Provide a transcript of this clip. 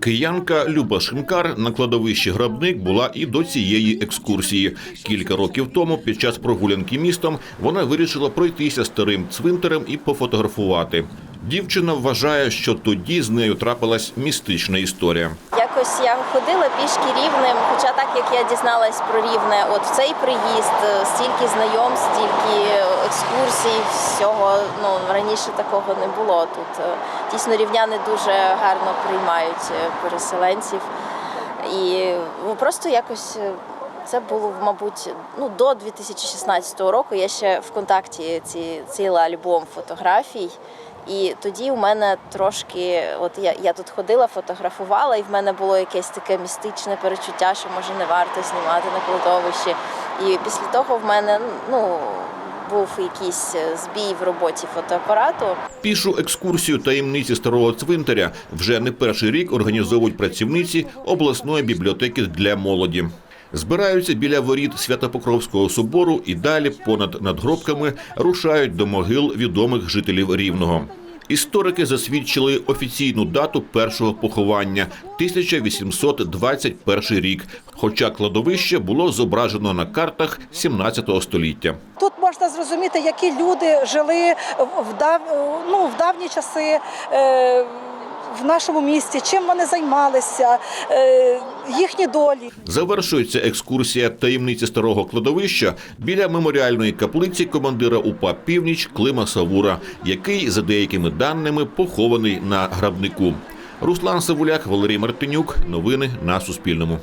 Киянка Люба Шинкар на кладовищі Грабник була і до цієї екскурсії. Кілька років тому, під час прогулянки містом, вона вирішила пройтися старим цвинтарем і пофотографувати. Дівчина вважає, що тоді з нею трапилась містична історія. Якось я ходила пішки рівнем, хоча так як я дізналась про рівне, от в цей приїзд, е, стільки знайомств, стільки екскурсій, всього ну раніше такого не було. Тут е, дійсно рівняни дуже гарно приймають е, переселенців. І ну, просто якось е, це було, мабуть, ну до 2016 року. Я ще в контакті ці ціла альбом фотографій. І тоді у мене трошки, от я, я тут ходила, фотографувала, і в мене було якесь таке містичне перечуття, що може не варто знімати на кладовищі. І після того в мене ну був якийсь е, збій в роботі фотоапарату. Пішу екскурсію таємниці старого цвинтаря вже не перший рік організовують працівниці обласної бібліотеки для молоді. Збираються біля воріт Святопокровського собору і далі понад надгробками рушають до могил відомих жителів Рівного. Історики засвідчили офіційну дату першого поховання 1821 рік, хоча кладовище було зображено на картах 17 століття. Можна зрозуміти, які люди жили в дав... ну, в давні часи. Е... В нашому місті, чим вони займалися, е, їхні долі. Завершується екскурсія таємниці старого кладовища біля меморіальної каплиці командира УПА Північ Клима Савура, який, за деякими даними, похований на грабнику. Руслан Савуляк, Валерій Мартинюк. Новини на Суспільному.